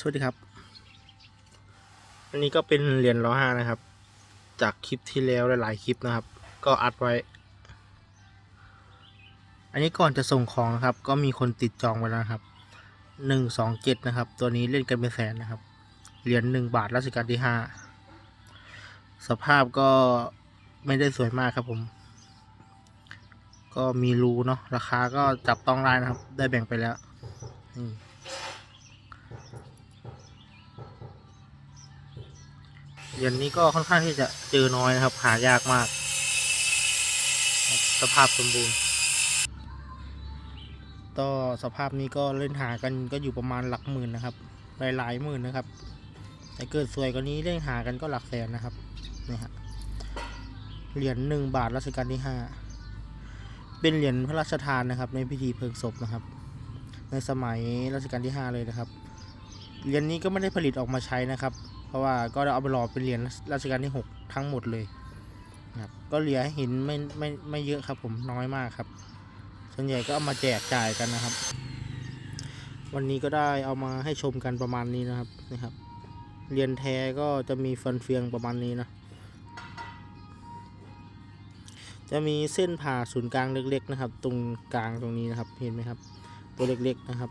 สวัสดีครับ อันนี้ก็เป็นเหรียญร้อห้านะครับ จากคลิปที่แล้วหลายๆคลิปนะครับ ก็อัดไว้ อันนี้ก่อนจะส่งของนะครับ ก็มีคนติดจองไว้แล้วครับหนึ่งสองเจ็ดนะครับ ตัวนี้เล่นกันเป็นแสนนะครับ เหรียญหนึ่งบาทรัชกาลที่ห้าสภาพก็ไม่ได้สวยมากครับผม ก็มีรูเนาะราคาก็จับต้องได้นะครับ ได้แบ่งไปแล้วนี่ เหรียญนี้ก็ค่อนข้างที่จะเจอน้อยนะครับ หายากมาก สภาพสมบูรณ์ต่อสภาพนี้ก็เล่นหากันก็อยู่ประมาณหลักหมื่นนะครับ หลายหลายหมื่นนะครับ แต่เกิดสวยกว่านี้เล่นหากันก็หลักแสนนะครับนี่ฮะเหรียญหนึ่งบาทรัชกาลที่ห้าเป็นเหรียญพระราชทานนะครับ ในพิธีเพลิงศพนะครับ ในสมัยรัชกาลที่ห้าเลยนะครับเหรียญนี้ก็ไม่ได้ผลิตออกมาใช้นะครับ เพราะว่าก็เอาไปหล่อเป็นเหรียญรัชกาลที่ 6 ทั้งหมดเลยนะครับก็เหลือให้เห็นไม่ไม่ไม่เยอะครับผมน้อยมากครับ ส่วนใหญ่ก็เอามาแจกจ่ายกันนะครับ วันนี้ก็ได้เอามาให้ชมกันประมาณนี้นะครับนี่ครับเหรียญแท้ก็จะมีฟันเฟืองประมาณนี้นะจะมีเส้นผ่าศูนย์กลางเล็กๆนะครับ ตรงกลางตรงนี้นะครับเห็นไหมครับ ตัวเล็กๆนะครับ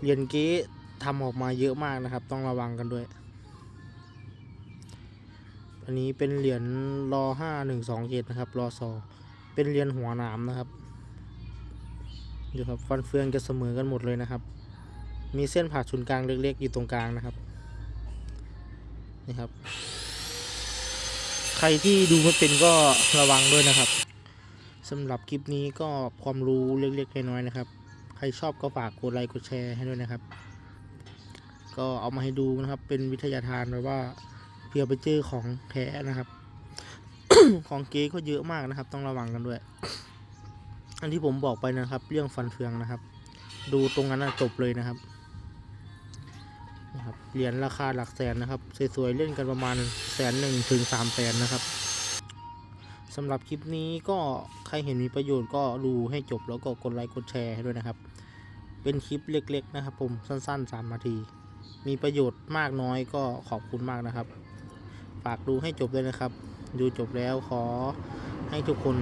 เหรียญกี้ ทำออกมาเยอะมากนะครับ ต้องระวังกันด้วย อันนี้เป็นเหรียญรอห้าหนึ่งสองเจ็ดนะครับรอสองเป็นเหรียญหัวหนามนะครับดูครับฟันเฟืองจะเสมอกันหมดเลยนะครับ มีเส้นผ่าศูนย์กลางเล็กๆอยู่ตรงกลางนะครับนี่ครับ ใครที่ดูไม่เป็นก็ระวังด้วยนะครับสำหรับคลิปนี้ก็ความรู้เล็กๆน้อยๆนะครับ ใครชอบก็ฝากกดไลค์กดแชร์ให้ด้วยนะครับ ก็เอามาให้ดูนะครับ เป็นวิทยาทานไว้ว่าเพื่อไปเจอของแท้นะครับ ของเก๊ก็เยอะมากนะครับ ต้องระวังกันด้วย อันที่ผมบอกไปนะครับ เรื่องฟันเฟืองนะครับ ดูตรงนั้นจบเลยนะครับนะครับเหรียญราคาหลักแสนนะครับสวยๆเล่นกันประมาณแสนหนึ่งถึงสามแสนนะครับสำหรับคลิปนี้ก็ใครเห็นมีประโยชน์ก็ดูให้จบแล้วก็กดไลค์กดแชร์ให้ด้วยนะครับ เป็นคลิปเล็กๆนะครับผมสั้นๆ 3 นาที มีประโยชน์มากน้อยก็ขอบคุณมากนะครับ ฝากดูให้จบเลยนะครับ ดูจบแล้วขอให้ทุกคน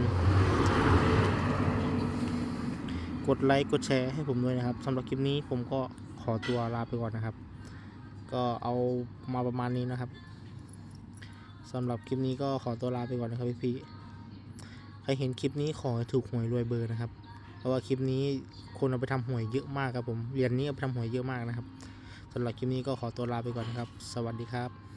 กดไลค์กดแชร์ให้ผมด้วยนะครับสำหรับคลิปนี้ผมก็ขอตัวลาไปก่อนนะครับ ก็เอามาประมาณนี้นะครับสำหรับคลิปนี้ก็ขอตัวลาไปก่อนนะครับพี่ๆใครเห็นคลิปนี้ขอให้ถูกหวยรวยเบอร์นะครับ เพราะว่าคลิปนี้คนเอาไปทำหวยเยอะมากครับผมเหรียญนี้เอาไปทำหวยเยอะมากนะครับ สำหรับคลิปนี้ก็ขอตัวลาไปก่อนครับ สวัสดีครับ